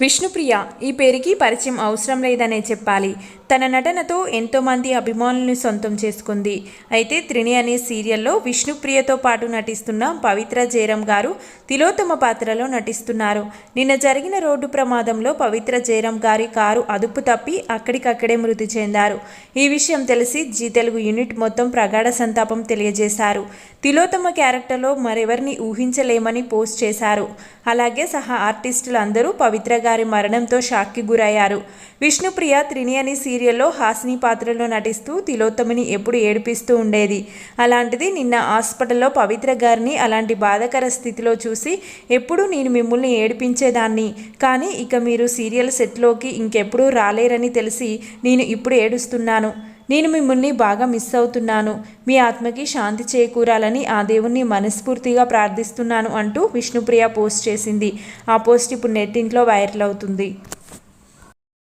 విష్ణుప్రియ ఈ పేరుకి పరిచయం అవసరం లేదనే చెప్పాలి. తన నటనతో ఎంతోమంది అభిమానులను సొంతం చేసుకుంది. అయితే త్రిణి అనే సీరియల్లో విష్ణుప్రియతో పాటు నటిస్తున్న పవిత్ర జయరాం గారు తిలోత్తమ పాత్రలో నటిస్తున్నారు. నిన్న జరిగిన రోడ్డు ప్రమాదంలో పవిత్ర జయరాం గారి కారు అదుపు తప్పి అక్కడికక్కడే మృతి చెందారు. ఈ విషయం తెలిసి జీ తెలుగు యూనిట్ మొత్తం ప్రగాఢ సంతాపం తెలియజేశారు. తిలోత్తమ క్యారెక్టర్లో మరెవరిని ఊహించలేమని పోస్ట్ చేశారు. అలాగే సహా ఆర్టిస్టులు అందరూ పవిత్ర గారి మరణంతో షాక్కి గురయ్యారు. విష్ణుప్రియ త్రిణి అని సీరియల్లో హాసిని పాత్రలో నటిస్తూ తిలోత్తమిని ఎప్పుడు ఏడిపిస్తూ ఉండేది. అలాంటిది నిన్న హాస్పిటల్లో పవిత్ర గారిని అలాంటి బాధాకర స్థితిలో చూసి ఎప్పుడు నేను మిమ్మల్ని ఏడిపించేదాన్ని. కానీ ఇక మీరు సీరియల్ సెట్లోకి ఇంకెప్పుడూ రాలేరని తెలిసి నేను ఇప్పుడు ఏడుస్తున్నాను. నేను మిమ్మల్ని బాగా మిస్ అవుతున్నాను. మీ ఆత్మకి శాంతి చేకూరాలని ఆ దేవుణ్ణి మనస్ఫూర్తిగా ప్రార్థిస్తున్నాను అంటూ విష్ణుప్రియ పోస్ట్ చేసింది. ఆ పోస్ట్ ఇప్పుడు నెట్టింట్లో వైరల్ అవుతుంది.